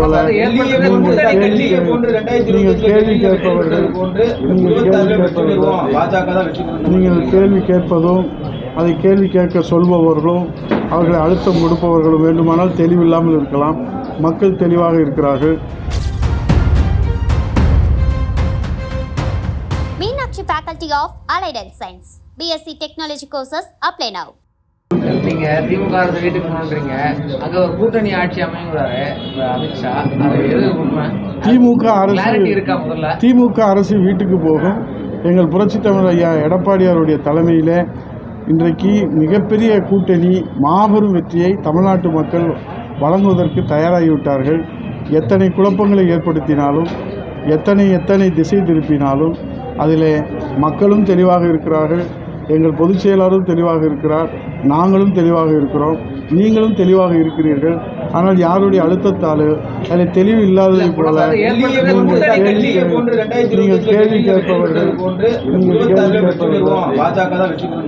போல நீங்கள் கேள்வி கேட்பவர்கள் நீங்கள் கேள்வி கேட்பவர்கள் நீங்கள் கேள்வி கேட்பதும் அதை கேள்வி கேட்க சொல்பவர்களும் அவர்களை அழுத்தம் கொடுப்பவர்களும் வேண்டுமானால் தெளிவில்லாமல் இருக்கலாம் மக்கள் தெளிவாக இருக்கிறார்கள் Faculty of Allied Health Science. BSc Technology courses apply now. நீங்க திமுக அரசு வீட்டுக்கு போனீங்க அங்க ஒரு கூட்டணி ஆட்சி அமைங்கிறாரு அமித்ஷா. அது எது உண்மை? திமுக அரசு இருக்கா முதல்ல? திமுக அரசு வீட்டுக்கு போகும். எங்கள் புரட்சித் தமிழர் ஐயா எடப்பாடியாருடைய தலைமையில் இன்றைக்கு மிகப்பெரிய கூட்டணி மாபெரும் வெற்றியை தமிழ்நாட்டு மக்கள் வழங்குவதற்கு தயாராகிவிட்டார்கள். எத்தனை குழப்பங்களை ஏற்படுத்தினாலும் எத்தனை எத்தனை திசை திருப்பினாலும் அதில் மக்களும் தெளிவாக இருக்கிறார்கள். எங்கள் பொதுச் செயலாளரும் தெளிவாக இருக்கிறார். நாங்களும் தெளிவாக இருக்கிறோம். நீங்களும் தெளிவாக இருக்கிறீர்கள். ஆனால் யாருடைய அழுத்தத்தால் அதில் தெளிவு இல்லாததை போல நீங்கள் கேள்வி கேட்பவர்கள் நீங்கள் கேள்வி கேட்பவர்கள்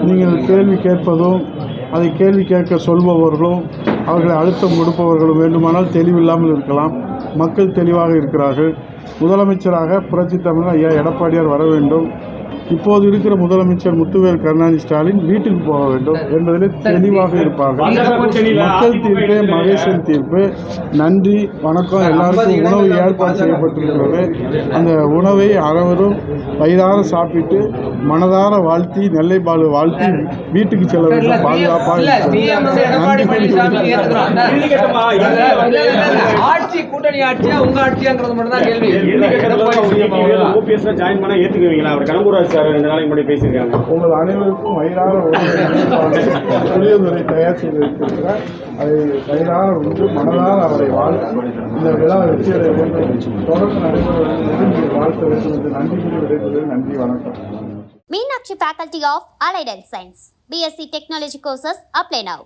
நீங்கள் கேள்வி கேட்பதும் அதை கேள்வி கேட்க சொல்பவர்களும் அவர்களை அழுத்தம் கொடுப்பவர்களும் வேண்டுமானால் தெளிவில்லாமல் இருக்கலாம். மக்கள் தெளிவாக இருக்கிறார்கள். முதலமைச்சராக புரட்சி தமிழர் ஐயா எடப்பாடியார் வர வேண்டும். இப்போது இருக்கிற முதலமைச்சர் முத்துவேல் கருணாநிதி ஸ்டாலின் வீட்டுக்கு போக வேண்டும் என்பதில் தெளிவாக இருப்பார்கள். மக்கள் தீர்ப்பே மகேசன் தீர்ப்பு நன்றி வணக்கம் எல்லாருக்கும் உணவு ஏற்பாடு செய்யப்பட்டிருக்கிறது. அந்த உணவை அனைவரும் வயிறார சாப்பிட்டு மனதார வாழ்த்தி நெல்லை பாலு வாழ்த்தி வீட்டுக்கு செல்ல வேண்டும். பாதுகாப்பாக ஆட்சி கூட்டணி ஆட்சியா உங்க ஆட்சியாங்கிறது மட்டும் தான் கேள்வி ஜாயின் பண்ணா ஏத்துக்குவீங்களா? அவர் கடம்பூர் சார் ரெண்டு நாளைக்கு முன்னாடி பேசியிருக்காங்க. உங்கள் அனைவருக்கும் வயிறார புளியோதரை தயார் செய்திருக்கின்ற அதை வயிறார உண்டு மனதார அவரை வாழ்த்து. இந்த விழா வெற்றியடைய வேண்டும். தொடர்ந்து நடைபெறுவதற்கு வாழ்த்த வேண்டும் என்று நன்றி கூறி நன்றி வணக்கம். Meenakshi Faculty of Allied Health Science. BSc Technology courses apply now.